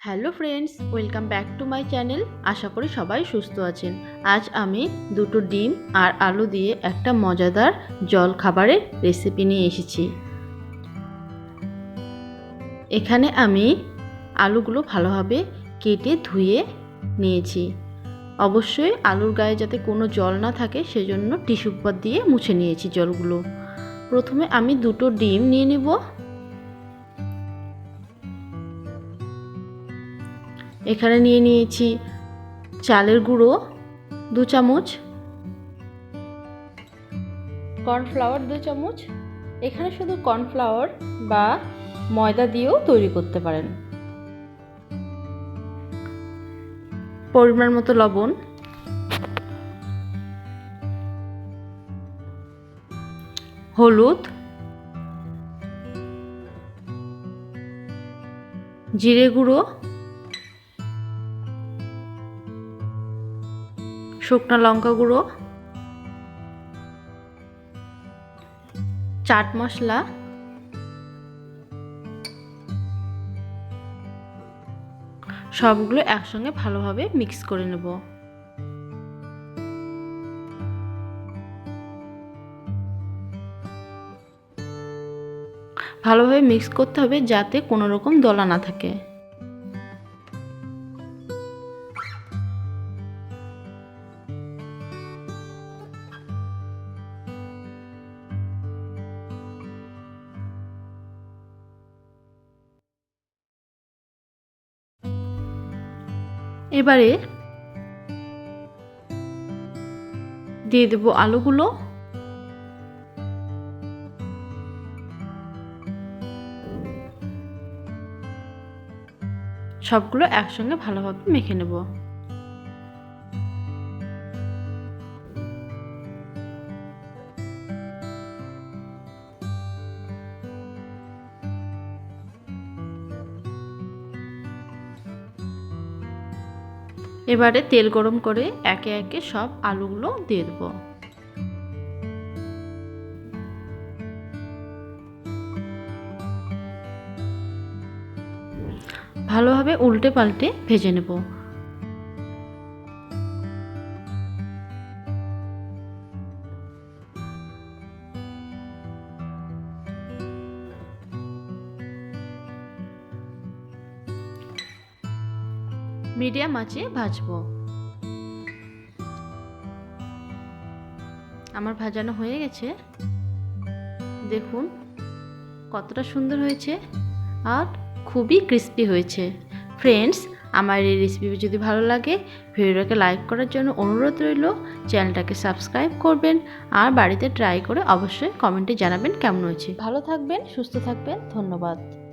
Hello friends, welcome back to my channel. আশা করি সবাই সুস্থ আছেন। আজ আমি দুটো ডিম আর আলু দিয়ে একটা মজাদার জল খাবারের রেসিপি নিয়ে এসেছি। এখানে আমি আলুগুলো ভালোভাবে কেটে ধুয়ে নিয়েছি। অবশ্যই আলুর গায়ে যাতে কোনো জল না থাকে, সেজন্য টিস্যু পেপার দিয়ে মুছে নিয়েছি জলগুলো। প্রথমে আমি দুটো ডিম নিয়ে নেব। এখানে নিয়ে নিয়েছি চালের গুঁড়ো, দু চামচ। কর্নফ্লাওয়ার দু চামচ। এখানে শুধু কর্নফ্লাওয়ার বা ময়দা দিয়েও তৈরি করতে পারেন। পরিমাণ মতো লবণ। হলুদ। জিরে গুঁড়ো। শুকনো লঙ্কা গুঁড়ো, চাট মশলা, সবগুলো একসঙ্গে ভালোভাবে মিক্স করে নেব। ভালোভাবে মিক্স করতে হবে যাতে কোনো রকম দলা না থাকে। এবারে দিয়ে দেব আলুগুলো। সবগুলো একসঙ্গে ভালোভাবে মেখে নেব। এবারে তেল গরম করে একে একে সব আলুগুলো দিয়ে দেবো। ভালোভাবে উল্টে পাল্টে ভেজে নেব। মিডিয়াম আঁচে ভাজবো। আমার ভাজানো হয়ে গেছে। দেখুন, কতটা সুন্দর হয়েছে আর খুবই ক্রিস্পি হয়েছে। ফ্রেন্ডস আমার এই রেসিপি যদি ভালো লাগে, ভিডিওটাকে লাইক করার জন্য অনুরোধ রইল, চ্যানেলটাকে সাবস্ক্রাইব করবেন আর বাড়িতে ট্রাই করে অবশ্যই কমেন্টে জানাবেন কেমন হয়েছে। ভালো থাকবেন, সুস্থ থাকবেন, ধন্যবাদ।